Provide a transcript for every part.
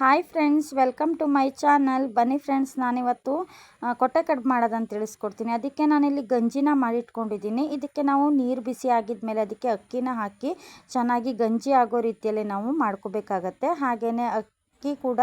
Hi friends welcome to my channel ಬನ್ನಿ friends ನಾನಿವತ್ತು ಕೊಟ್ಟೆ ಕಡ್ಬು ಮಾಡೋದಂತ ತಿಳಿಸ್ಕೊಡ್ತೀನಿ. ಅದಕ್ಕೆ ನಾನಿಲ್ಲಿ ಗಂಜಿನ ಮಾಡಿಟ್ಕೊಂಡಿದ್ದೀನಿ. ಇದಕ್ಕೆ ನಾವು ನೀರು ಬಿಸಿ ಆಗಿದ್ಮೇಲೆ ಅದಕ್ಕೆ ಅಕ್ಕಿನ ಹಾಕಿ ಚೆನ್ನಾಗಿ ಗಂಜಿ ಆಗೋ ರೀತಿಯಲ್ಲಿ ನಾವು ಮಾಡ್ಕೋಬೇಕಾಗತ್ತೆ. ಹಾಗೆಯೇ ಅಕ್ಕಿ ಕೂಡ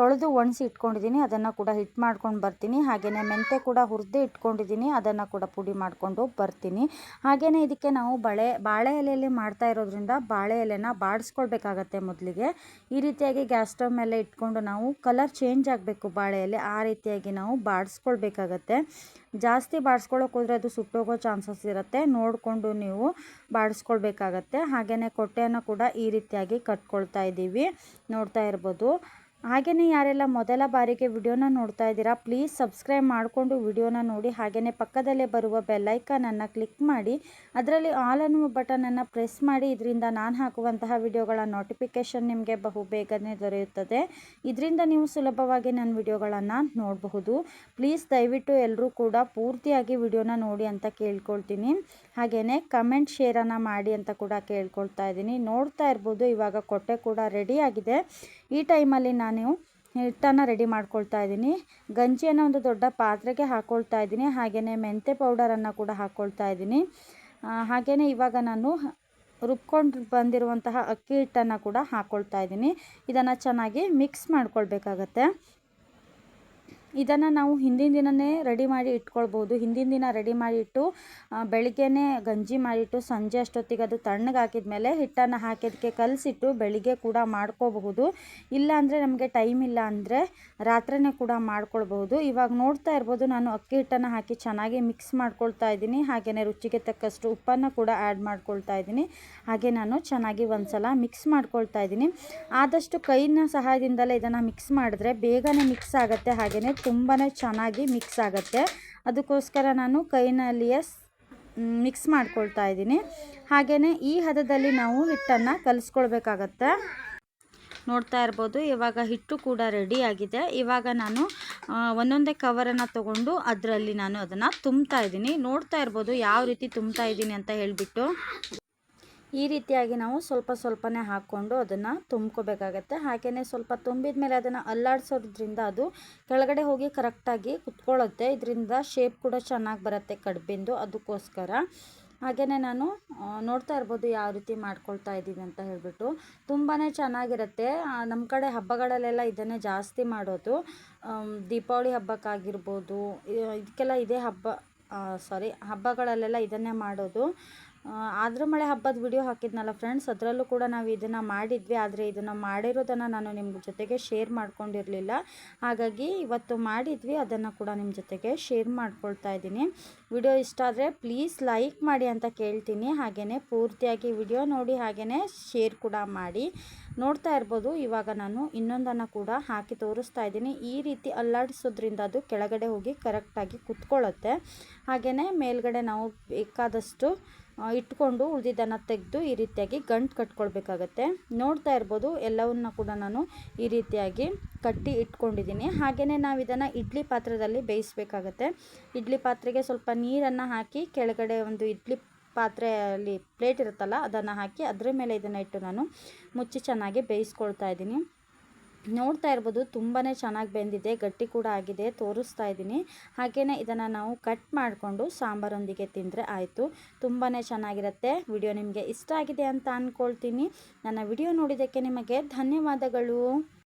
ತೊಳೆದು ಒಣಸಿ ಇಟ್ಕೊಂಡಿದ್ದೀನಿ. ಅದನ್ನು ಕೂಡ ಹಿಟ್ಟು ಮಾಡ್ಕೊಂಡು ಬರ್ತೀನಿ. ಹಾಗೆಯೇ ಮೆಂತೆ ಕೂಡ ಹುರಿದು ಇಟ್ಕೊಂಡಿದ್ದೀನಿ. ಅದನ್ನು ಕೂಡ ಪುಡಿ ಮಾಡಿಕೊಂಡು ಬರ್ತೀನಿ. ಹಾಗೆಯೇ ಇದಕ್ಕೆ ನಾವು ಬಳೆ, ಬಾಳೆ ಎಲೆಯಲ್ಲಿ ಮಾಡ್ತಾ ಇರೋದ್ರಿಂದ ಬಾಳೆ ಎಲೆನ ಬಾಡಿಸ್ಕೊಳ್ಬೇಕಾಗತ್ತೆ ಮೊದಲಿಗೆ. ಈ ರೀತಿಯಾಗಿ ಗ್ಯಾಸ್ ಸ್ಟವ್ ಮೇಲೆ ಇಟ್ಕೊಂಡು ನಾವು ಕಲರ್ ಚೇಂಜ್ ಆಗಬೇಕು ಬಾಳೆ ಎಲೆ. ಆ ರೀತಿಯಾಗಿ ನಾವು ಬಾಡಿಸ್ಕೊಳ್ಬೇಕಾಗತ್ತೆ. ಜಾಸ್ತಿ ಬಾಡಿಸ್ಕೊಳ್ಳೋಕೆ ಹೋದರೆ ಅದು ಸುಟ್ಟೋಗೋ ಚಾನ್ಸಸ್ ಇರುತ್ತೆ. ನೋಡಿಕೊಂಡು ನೀವು ಬಾಡಿಸ್ಕೊಳ್ಬೇಕಾಗತ್ತೆ. ಹಾಗೆಯೇ ಕೊಟ್ಟೆಯನ್ನು ಕೂಡ ಈ ರೀತಿಯಾಗಿ ಕಟ್ಕೊಳ್ತಾ ಇದ್ದೀವಿ. ನೋಡ್ತಾ ಇರ್ಬೋದು. ಹಾಗೆಯೇ ಯಾರೆಲ್ಲ ಮೊದಲ ಬಾರಿಗೆ ವಿಡಿಯೋನ ನೋಡ್ತಾ ಇದ್ದೀರಾ ಪ್ಲೀಸ್ ಸಬ್ಸ್ಕ್ರೈಬ್ ಮಾಡಿಕೊಂಡು ವಿಡಿಯೋನ ನೋಡಿ. ಹಾಗೆಯೇ ಪಕ್ಕದಲ್ಲೇ ಬರುವ ಬೆಲ್ಲೈಕನನ್ನು ಕ್ಲಿಕ್ ಮಾಡಿ, ಅದರಲ್ಲಿ ಆಲ್ ಅನ್ನುವ ಬಟನನ್ನು ಪ್ರೆಸ್ ಮಾಡಿ, ಇದರಿಂದ ನಾನು ಹಾಕುವಂತಹ ವಿಡಿಯೋಗಳ ನೋಟಿಫಿಕೇಷನ್ ನಿಮಗೆ ಬಹು ಬೇಗನೆ ದೊರೆಯುತ್ತದೆ. ಇದರಿಂದ ನೀವು ಸುಲಭವಾಗಿ ನನ್ನ ವಿಡಿಯೋಗಳನ್ನು ನೋಡಬಹುದು. ಪ್ಲೀಸ್ ದಯವಿಟ್ಟು ಎಲ್ಲರೂ ಕೂಡ ಪೂರ್ತಿಯಾಗಿ ವಿಡಿಯೋನ ನೋಡಿ ಅಂತ ಕೇಳ್ಕೊಳ್ತೀನಿ. ಹಾಗೆಯೇ ಕಮೆಂಟ್ ಶೇರನ್ನು ಮಾಡಿ ಅಂತ ಕೂಡ ಕೇಳ್ಕೊಳ್ತಾ ಇದ್ದೀನಿ. ನೋಡ್ತಾ ಇರ್ಬೋದು, ಇವಾಗ ಕೊಟ್ಟೆ ಕೂಡ ರೆಡಿಯಾಗಿದೆ ಈ ಟೈಮಲ್ಲಿ ನಾನು ಹಿಟ್ಟನ್ನು ರೆಡಿ ಮಾಡ್ಕೊಳ್ತಾ ಇದ್ದೀನಿ. ಗಂಜಿಯನ್ನು ಒಂದು ದೊಡ್ಡ ಪಾತ್ರೆಗೆ ಹಾಕ್ಕೊಳ್ತಾ ಇದ್ದೀನಿ. ಹಾಗೆಯೇ ಮೆಂತೆ ಪೌಡರನ್ನು ಕೂಡ ಹಾಕ್ಕೊಳ್ತಾ ಇದ್ದೀನಿ. ಹಾಗೆಯೇ ಇವಾಗ ನಾನು ರುಬ್ಕೊಂಡು ಬಂದಿರುವಂತಹ ಅಕ್ಕಿ ಹಿಟ್ಟನ್ನು ಕೂಡ ಹಾಕ್ಕೊಳ್ತಾ ಇದ್ದೀನಿ. ಇದನ್ನು ಚೆನ್ನಾಗಿ ಮಿಕ್ಸ್ ಮಾಡ್ಕೊಳ್ಬೇಕಾಗತ್ತೆ. ಇದನ್ನು ನಾವು ಹಿಂದಿನ ದಿನವೇ ರೆಡಿ ಮಾಡಿ ಇಟ್ಕೊಳ್ಬೋದು. ಹಿಂದಿನ ದಿನ ರೆಡಿ ಮಾಡಿ ಇಟ್ಟು ಬೆಳಿಗ್ಗೆನೇ ಗಂಜಿ ಮಾಡಿಟ್ಟು, ಸಂಜೆ ಅಷ್ಟೊತ್ತಿಗೆ ಅದು ತಣ್ಣಗೆ ಹಾಕಿದ ಮೇಲೆ ಹಿಟ್ಟನ್ನು ಹಾಕಿದ್ದಕ್ಕೆ ಕಲಸಿಟ್ಟು ಬೆಳಿಗ್ಗೆ ಕೂಡ ಮಾಡ್ಕೋಬಹುದು. ಇಲ್ಲ ಅಂದರೆ ನಮಗೆ ಟೈಮ್ ಇಲ್ಲ ಅಂದರೆ ರಾತ್ರಿನೇ ಕೂಡ ಮಾಡ್ಕೊಳ್ಬಹುದು. ಇವಾಗ ನೋಡ್ತಾ ಇರ್ಬೋದು, ನಾನು ಅಕ್ಕಿ ಹಿಟ್ಟನ್ನು ಹಾಕಿ ಚೆನ್ನಾಗಿ ಮಿಕ್ಸ್ ಮಾಡ್ಕೊಳ್ತಾ ಇದ್ದೀನಿ. ಹಾಗೆಯೇ ರುಚಿಗೆ ತಕ್ಕಷ್ಟು ಉಪ್ಪನ್ನು ಕೂಡ ಆ್ಯಡ್ ಮಾಡ್ಕೊಳ್ತಾ ಇದ್ದೀನಿ. ಹಾಗೆ ನಾನು ಚೆನ್ನಾಗಿ ಒಂದ್ಸಲ ಮಿಕ್ಸ್ ಮಾಡ್ಕೊಳ್ತಾ ಇದ್ದೀನಿ. ಆದಷ್ಟು ಕೈನ ಸಹಾಯದಿಂದಲೇ ಇದನ್ನು ಮಿಕ್ಸ್ ಮಾಡಿದ್ರೆ ಬೇಗನೆ ಮಿಕ್ಸ್ ಆಗುತ್ತೆ. ಹಾಗೆಯೇ ತುಂಬಾ ಚೆನ್ನಾಗಿ ಮಿಕ್ಸ್ ಆಗುತ್ತೆ. ಅದಕ್ಕೋಸ್ಕರ ನಾನು ಕೈನಲ್ಲಿಯೇ ಮಿಕ್ಸ್ ಮಾಡ್ಕೊಳ್ತಾ ಇದ್ದೀನಿ. ಹಾಗೆಯೇ ಈ ಹದದಲ್ಲಿ ನಾವು ಹಿಟ್ಟನ್ನು ಕಲಿಸ್ಕೊಳ್ಬೇಕಾಗತ್ತೆ. ನೋಡ್ತಾ ಇರ್ಬೋದು, ಇವಾಗ ಹಿಟ್ಟು ಕೂಡ ರೆಡಿ ಆಗಿದೆ. ಇವಾಗ ನಾನು ಒಂದೊಂದೇ ಕವರನ್ನು ತಗೊಂಡು ಅದರಲ್ಲಿ ನಾನು ಅದನ್ನು ತುಂಬ್ತಾ ಇದ್ದೀನಿ. ನೋಡ್ತಾ ಇರ್ಬೋದು, ಯಾವ ರೀತಿ ತುಂಬ್ತಾ ಇದ್ದೀನಿ ಅಂತ ಹೇಳಿಬಿಟ್ಟು. ಈ ರೀತಿಯಾಗಿ ನಾವು ಸ್ವಲ್ಪ ಸ್ವಲ್ಪನೇ ಹಾಕ್ಕೊಂಡು ಅದನ್ನು ತುಂಬ್ಕೋಬೇಕಾಗತ್ತೆ. ಹಾಗೆಯೇ ಸ್ವಲ್ಪ ತುಂಬಿದ ಮೇಲೆ ಅದನ್ನು ಅಲ್ಲಾಡಿಸೋದ್ರಿಂದ ಅದು ಕೆಳಗಡೆ ಹೋಗಿ ಕರೆಕ್ಟಾಗಿ ಕುತ್ಕೊಳ್ಳುತ್ತೆ. ಇದರಿಂದ ಶೇಪ್ ಕೂಡ ಚೆನ್ನಾಗಿ ಬರುತ್ತೆ ಕಡುಬಿಂದು ಅದಕ್ಕೋಸ್ಕರ. ಹಾಗೆಯೇ ನಾನು ನೋಡ್ತಾ ಇರ್ಬೋದು ಯಾವ ರೀತಿ ಮಾಡ್ಕೊಳ್ತಾ ಇದ್ದೀನಿ ಅಂತ ಹೇಳಿಬಿಟ್ಟು. ತುಂಬಾ ಚೆನ್ನಾಗಿರುತ್ತೆ. ನಮ್ಮ ಕಡೆ ಹಬ್ಬಗಳಲ್ಲೆಲ್ಲ ಇದನ್ನೇ ಜಾಸ್ತಿ ಮಾಡೋದು. ದೀಪಾವಳಿ ಹಬ್ಬಕ್ಕಾಗಿರ್ಬೋದು ಇದಕ್ಕೆಲ್ಲ ಇದೇ ಹಬ್ಬ ಸಾರಿ ಹಬ್ಬಗಳಲ್ಲೆಲ್ಲ ಇದನ್ನೇ ಮಾಡೋದು. ಆದ್ರ ಮಳೆ ಹಬ್ಬದ ವಿಡಿಯೋ ಹಾಕಿದ್ನಲ್ಲ ಫ್ರೆಂಡ್ಸ್ ಅದರಲ್ಲೂ ಕೂಡ ನಾವು ಇದನ್ನು ಮಾಡಿದ್ವಿ. ಆದರೆ ಇದನ್ನು ಮಾಡಿರೋದನ್ನು ನಾನು ನಿಮ್ಮ ಜೊತೆಗೆ ಶೇರ್ ಮಾಡ್ಕೊಂಡಿರಲಿಲ್ಲ. ಹಾಗಾಗಿ ಇವತ್ತು ಮಾಡಿದ್ವಿ. ಅದನ್ನು ಕೂಡ ನಿಮ್ಮ ಜೊತೆಗೆ ಶೇರ್ ಮಾಡ್ಕೊಳ್ತಾ ಇದ್ದೀನಿ. ವಿಡಿಯೋ ಇಷ್ಟ ಆದರೆ ಪ್ಲೀಸ್ ಲೈಕ್ ಮಾಡಿ ಅಂತ ಕೇಳ್ತೀನಿ. ಹಾಗೆಯೇ ಪೂರ್ತಿಯಾಗಿ ವಿಡಿಯೋ ನೋಡಿ ಹಾಗೆಯೇ ಶೇರ್ ಕೂಡ ಮಾಡಿ. ನೋಡ್ತಾ ಇರ್ಬೋದು. ಇವಾಗ ನಾನು ಇನ್ನೊಂದನ್ನು ಕೂಡ ಹಾಕಿ ತೋರಿಸ್ತಾ ಇದ್ದೀನಿ. ಈ ರೀತಿ ಅಲ್ಲಾಡಿಸೋದ್ರಿಂದ ಅದು ಕೆಳಗಡೆ ಹೋಗಿ ಕರೆಕ್ಟಾಗಿ ಕುತ್ಕೊಳ್ಳುತ್ತೆ. ಹಾಗೆಯೇ ಮೇಲ್ಗಡೆ ನಾವು ಬೇಕಾದಷ್ಟು ಇಟ್ಕೊಂಡು ಉಳಿದಿದ್ದನ್ನು ತೆಗೆದು ಈ ರೀತಿಯಾಗಿ ಗಂಟು ಕಟ್ಕೊಳ್ಬೇಕಾಗತ್ತೆ. ನೋಡ್ತಾ ಇರ್ಬೋದು, ಎಲ್ಲವನ್ನ ಕೂಡ ನಾನು ಈ ರೀತಿಯಾಗಿ ಕಟ್ಟಿ ಇಟ್ಕೊಂಡಿದ್ದೀನಿ. ಹಾಗೆಯೇ ನಾವು ಇದನ್ನು ಇಡ್ಲಿ ಪಾತ್ರದಲ್ಲಿ ಬೇಯಿಸಬೇಕಾಗತ್ತೆ. ಇಡ್ಲಿ ಪಾತ್ರೆಗೆ ಸ್ವಲ್ಪ ನೀರನ್ನು ಹಾಕಿ ಕೆಳಗಡೆ ಒಂದು ಇಡ್ಲಿ ಪಾತ್ರೆಯಲ್ಲಿ ಪ್ಲೇಟ್ ಇರುತ್ತಲ್ಲ, ಅದನ್ನು ಹಾಕಿ ಅದರ ಮೇಲೆ ಇದನ್ನು ಇಟ್ಟು ನಾನು ಮುಚ್ಚಿ ಚೆನ್ನಾಗಿ ಬೇಯಿಸ್ಕೊಳ್ತಾ ಇದ್ದೀನಿ. ನೋಡ್ತಾ ಇರ್ಬೋದು ತುಂಬಾ ಚೆನ್ನಾಗಿ ಬೆಂದಿದೆ, ಗಟ್ಟಿ ಕೂಡ ಆಗಿದೆ, ತೋರಿಸ್ತಾ ಇದ್ದೀನಿ. ಹಾಗೆಯೇ ಇದನ್ನು ನಾವು ಕಟ್ ಮಾಡಿಕೊಂಡು ಸಾಂಬಾರೊಂದಿಗೆ ತಿಂದರೆ ಆಯಿತು. ತುಂಬಾ ಚೆನ್ನಾಗಿರುತ್ತೆ. ವಿಡಿಯೋ ನಿಮಗೆ ಇಷ್ಟ ಆಗಿದೆ ಅಂತ ಅಂದ್ಕೊಳ್ತೀನಿ ನನ್ನ ವಿಡಿಯೋ ನೋಡಿದ್ದಕ್ಕೆ ನಿಮಗೆ ಧನ್ಯವಾದಗಳು.